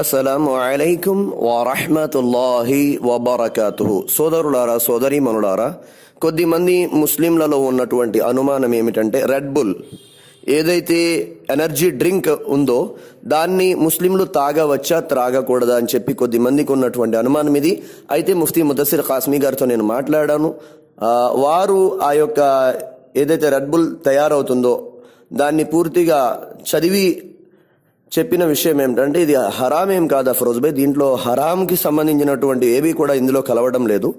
అస్సలాము అలైకుం వరహమతుల్లాహి వబర్కాతుహు. సోదరులారా సోదరీమణులారా కొద్దిమంది ముస్లింలలో ఉన్నటువంటి అనుమానం ఏమిటంటే రెడ్ బుల్ ఏదైతే ఎనర్జీ డ్రింక్ ఉందో దాన్ని ముస్లింలు తాగవచ్చా త్రాగకూడదా అని చెప్పి కొద్ది మందికి ఉన్నటువంటి అనుమానం ఇది. అయితే ముఫ్తీ ముదస్సిర్ కాస్మీ గారితో నేను మాట్లాడాను. వారు ఆ యొక్క ఏదైతే రెడ్ బుల్ తయారవుతుందో దాన్ని పూర్తిగా చదివి చెప్పిన విషయం ఏమిటంటే ఇది హరాం ఏం కాదు ఫరోజ్ దీంట్లో హరాంకి సంబంధించినటువంటి ఏవి కూడా ఇందులో కలవడం లేదు.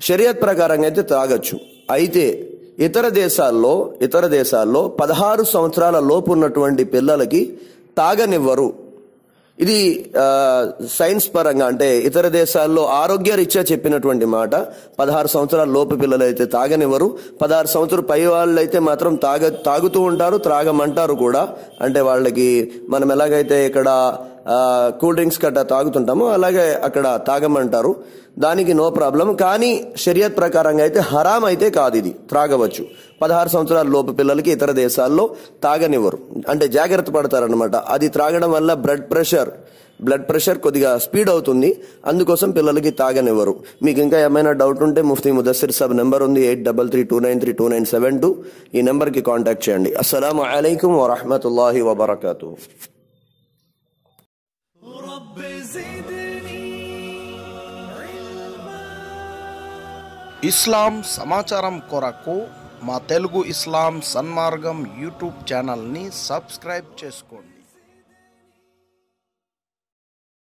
షరియత్ ప్రకారంగా అయితే తాగొచ్చు. అయితే ఇతర దేశాల్లో ఇతర దేశాల్లో పదహారు సంవత్సరాల లోపు ఉన్నటువంటి పిల్లలకి తాగనివ్వరు. ఇది సైన్స్ పరంగా అంటే ఇతర దేశాల్లో ఆరోగ్య రీత్యా చెప్పినటువంటి మాట పదహారు సంవత్సరాల లోపు పిల్లలు అయితే తాగనివ్వరు పదహారు సంవత్సరాలు పై వాళ్ళు అయితే మాత్రం తాగ తాగుతూ ఉంటారు త్రాగమంటారు కూడా. అంటే వాళ్ళకి మనం ఎలాగైతే ఇక్కడ కూల్ డ్రింక్స్ గట్రా తాగుతుంటాము అలాగే అక్కడ తాగమంటారు. దానికి నో ప్రాబ్లం. కానీ షరియత్ ప్రకారంగా అయితే హరాం అయితే కాదు ఇది త్రాగవచ్చు. పదహారు సంవత్సరాల లోపు పిల్లలకి ఇతర దేశాల్లో తాగనివ్వరు. అంటే జాగ్రత్త పడతారనమాట అది త్రాగడం వల్ల బ్లడ్ ప్రెషర్ బ్లడ్ ప్రెషర్ కొద్దిగా స్పీడ్ అవుతుంది అందుకోసం పిల్లలకి తాగనివ్వరు. మీకు ఇంకా ఏమైనా డౌట్ ఉంటే ముఫ్తీ ముదస్సిర్ సబ్ నెంబర్ ఉంది eight double three two nine three two nine seven two. ఈ నెంబర్కి కాంటాక్ట్ చేయండి. అస్సలం అయికు వరహమతుల్లాహి వబర్కూ ఇస్లాం సమాచారం కొరకు మా తెలుగు ఇస్లాం సన్మార్గం యూట్యూబ్ ఛానల్ని సబ్స్క్రైబ్ చేసుకోండి.